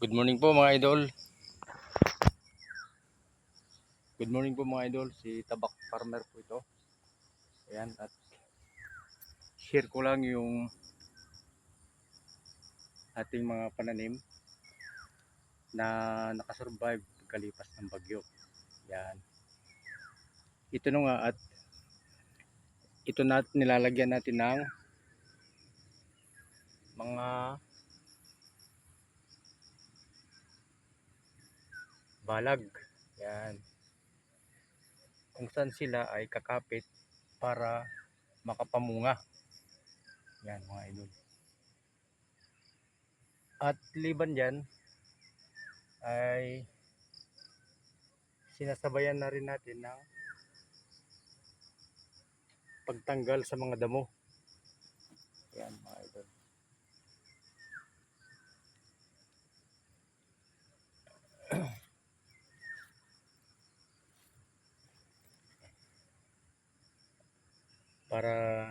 Good morning po mga idol. Good morning po mga idol. Si Tabak Farmer po ito. Ayan at share ko lang yung ating mga pananim na nakasurvive pagkalipas ng bagyo. Yan. Ito na nga at ito na nilalagyan natin ng mga balag. Yan. Kung saan sila ay kakapit para makapamunga. Yan mga idol. At liban dyan ay sinasabayan na rin natin ng pagtanggal sa mga damo. Yan mga idol. Para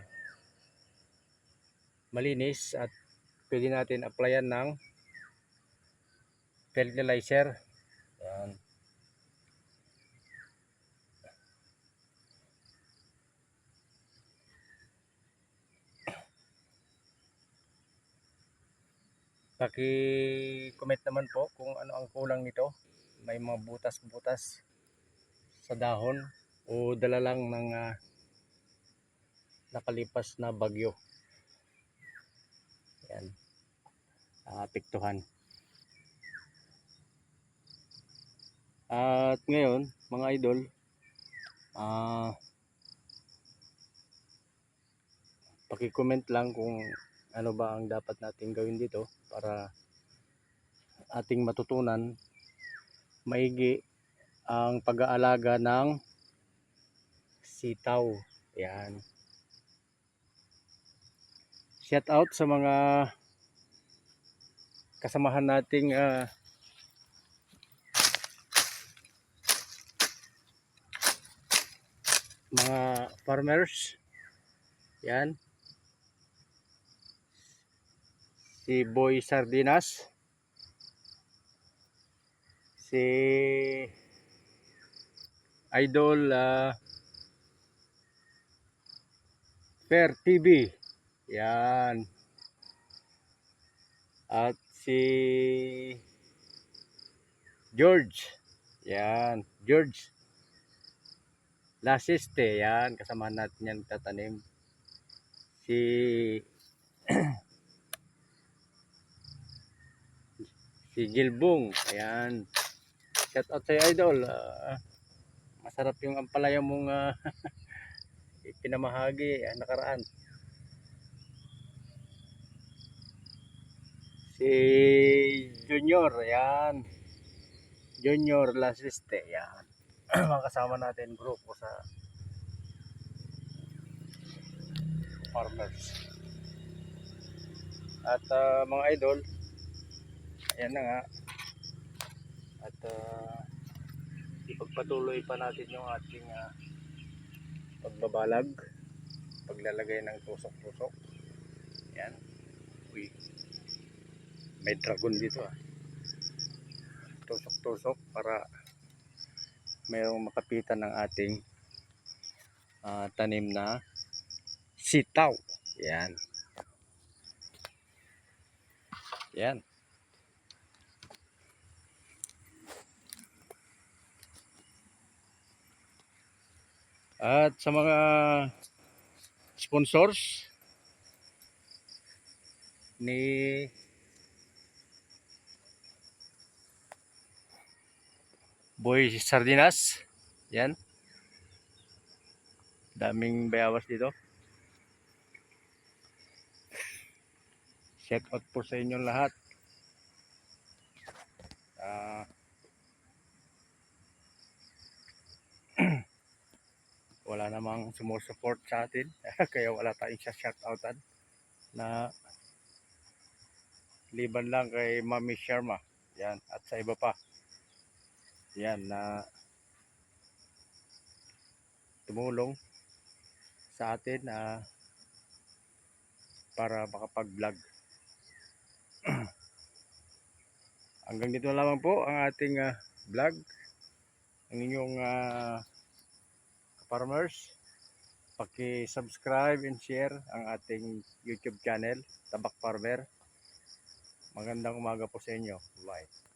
malinis at pwede natin applyan ng fertilizer. Yan. Paki-comment naman po kung ano ang kulang nito. May mga butas-butas sa dahon o dala lang ng ah, nakalipas na bagyo. Yan. Apektuhan. At ngayon, mga idol, ah paki-comment lang kung ano ba ang dapat natin gawin dito para ating matutunan maigi ang pag-aalaga ng sitaw. Yan. Shout out sa mga kasamahan nating ah, mga farmers. Yan. Si Boy Sardinas. Si Idol ah, Fair TV. Yan. At si George. Yan. George. Lasiste. Yan. Kasama natin yan tatanim. Si si Gilbong. Ayan. Shout out sa idol. Ah, masarap yung ampalaya mong ah, pinamahagi ah, nakaraan. Si Junior, ayan. Junior Lasiste, ayan. Mga kasama natin grupo sa farmers. At ah, mga idol, ayan na nga. At ah, ipagpatuloy pa natin yung ating ah, pagbabalag, paglalagay ng tusok-tusok. Ayan. Uy. May dragon dito ah. Tusok-tusok para mayroong makapitan ng ating ah, tanim na sitaw. Yan. Yan. At sa mga sponsors ni Boy Sardinas. Yan. Daming bayawas dito. Shout out po sa inyong lahat. Ah, wala namang sumusupport sa atin. Kaya wala tayong sa shoutoutan na liban lang kay Mami Sharma. Yan. At sa iba pa. Yan na tumulong sa atin na para makapag-vlog. Hanggang dito na lamang po ang ating ah, vlog. Ang inyong ah, farmers. Paki-subscribe and share ang ating YouTube channel, Tabak Farmer. Magandang umaga po sa inyo. Bye.